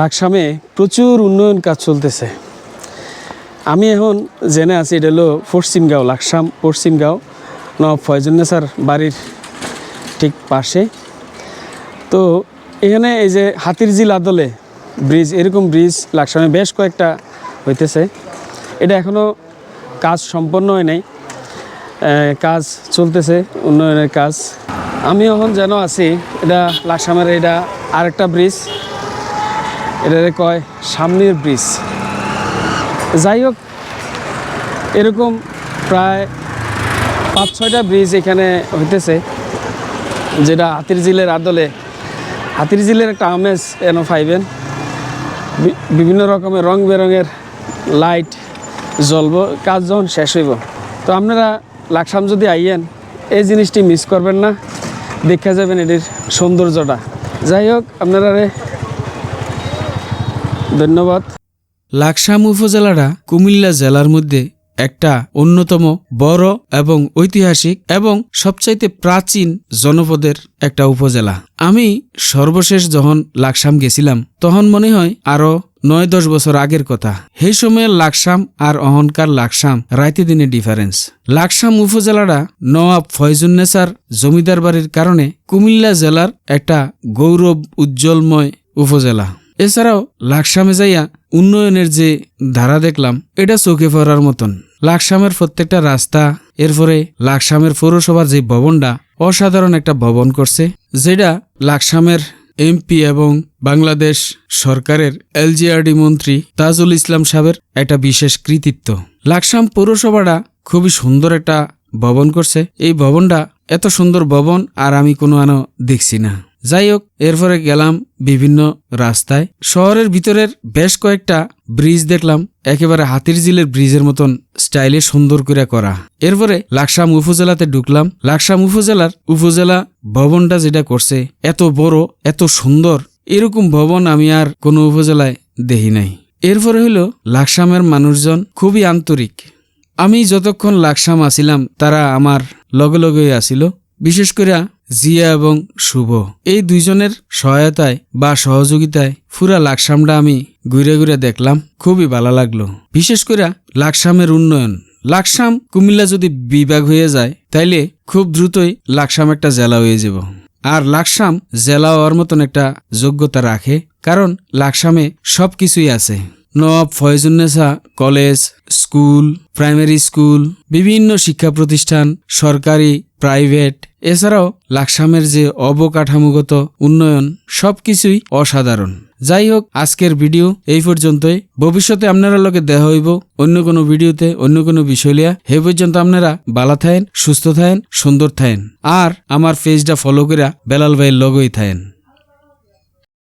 লাকসামে প্রচুর উন্নয়ন কাজ চলতেছে। আমি এখন জেনে আছি এটা হলো পশ্চিমগাঁও, লাকসাম, পশ্চিমগাঁও, নবাব ফয়জুন্নেসার বাড়ির ঠিক পাশে। তো এখানে এই যে হাতির হাতিরঝিল আদলে ব্রিজ, এরকম ব্রিজ লাকসামে বেশ কয়েকটা হইতেছে। এটা এখনও কাজ সম্পন্ন হয় নাই। কাজ চলতেছে, উন্নয়নের কাজ। আমি এখন যেন আছি, এটা লাকসামের এটা আরেকটা ব্রিজ। এটারে কয় সামনের ব্রিজ। যাই হোক এরকম প্রায় পাঁচ, ছয়টা ব্রিজ এখানে হইতেছে, যেটা হাতির ঝিলের আদলে। হাতির ঝিলের একটা আমেজ এন পাইবেন বি- বিভিন্ন রকমের রং বেরঙের লাইট জ্বলব, কাজ যখন শেষ হইব। তো আপনারা লাকসাম যদি আইয়েন, এই জিনিসটি মিস করবেন না, দেখা যাবেন এটির সৌন্দর্যটা। যাই হোক আপনারা ধন্যবাদ। লাকসাম উপজেলাটা কুমিল্লা জেলার মধ্যে একটা অন্যতম বড় এবং ঐতিহাসিক এবং সবচাইতে প্রাচীন জনপদের একটা উপজেলা। আমি সর্বশেষ যখন লাকসাম গেছিলাম, তখন মনে হয় আরও নয় দশ বছর আগের কথা। সেই সময়ের লাকসাম আর অহংকার লাকসাম রাইতে দিনে ডিফারেন্স লাকসাম উপজেলাটা নওয়াব ফয়জুন্নেসার জমিদার বাড়ির কারণে কুমিল্লা জেলার একটা গৌরব উজ্জ্বলময় উপজেলা। এছাড়াও লাকসামে যাইয়া উন্নয়নের যে ধারা দেখলাম, এটা চোখে পড়ার মতন। লাকসামের প্রত্যেকটা রাস্তা, এরপরে লাকসামের পৌরসভার যে ভবনটা, অসাধারণ একটা ভবন করছে, যেটা লাকসামের এমপি এবং বাংলাদেশ সরকারের এলজিআরডি মন্ত্রী তাজুল ইসলাম সাহেবের একটা বিশেষ কৃতিত্ব। লাকসাম পৌরসভাটা খুবই সুন্দর একটা ভবন করছে। এই ভবনটা এত সুন্দর ভবন আর আমি কোনো আনো দেখছি না। যাই হোক এরপরে গেলাম বিভিন্ন রাস্তায়। শহরের ভিতরের বেশ কয়েকটা ব্রিজ দেখলাম, একেবারে হাতির জিলের ব্রিজের মতন স্টাইলে সুন্দর করে করা। এরপরে লাকসাম উপজেলাতে ঢুকলাম। লাকসাম উপজেলার উপজেলা ভবনটা যেটা করছে, এত বড়, এত সুন্দর, এরকম ভবন আমি আর কোনো উপজেলায় দেখি নাই। এরপরে হলো লাকসামের মানুষজন, খুবই আন্তরিক। আমি যতক্ষণ লাকসাম আসিলাম, তারা আমার লগে লগেই আসিল। বিশেষ করে জিয়া এবং শুভ। এই দুইজনের সহায়তায় বা সহযোগিতায় ফুরা লাকসামটা আমি ঘুরে ঘুরে দেখলাম, খুবই ভালো লাগল। বিশেষ করে লাকসামের উন্নয়ন। লাকসাম কুমিল্লা যদি বিভাগ হয়ে যায়, তাইলে খুব দ্রুতই লাকসাম একটা জেলা হয়ে যাব। আর লাকসাম জেলা হওয়ার মতন একটা যোগ্যতা রাখে, কারণ লাকসামে সব কিছুই আছে। Nawab Faizunnesa college, school, primary school, বিভিন্ন শিক্ষা প্রতিষ্ঠান সরকারি প্রাইভেট, এছাড়াও লাকসামের যে অবকাঠামোগত উন্নয়ন, সবকিছুই অসাধারণ। যাই হোক, আজকের ভিডিও এই পর্যন্তই। ভবিষ্যতে আপনারা লোকে দেখা হইব অন্য কোনো ভিডিওতে, অন্য কোনো বিষয় লিয়া। হে পর্যন্ত আপনারা বালা থাকেন সুস্থ থাকেন সুন্দর থাকেন আর আমার পেজটা ফলো করিয়া বেলাল ভাইয়ের লগই থাকেন